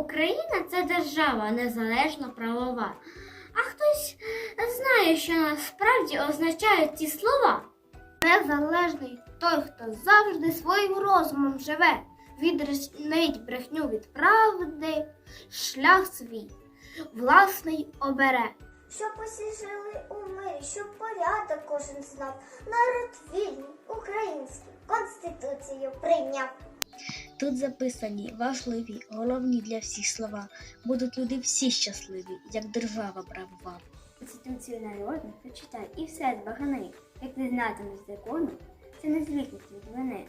Україна це держава незалежно правова. А хтось знає, що насправді означають ці слова? Незалежний той, хто завжди своїм розумом живе, відрізнить брехню від правди, шлях свій власний обере. Щоб усі жили у мирі, щоб порядок кожен знав. Народ вільний, український, конституцію прийняв. Тут записані важливі, головні для всіх слова. Будуть люди всі щасливі, як держава правова. Конституцію народну прочитай і все збагани. Як не знатимеш закону, це не звикнуть від мене.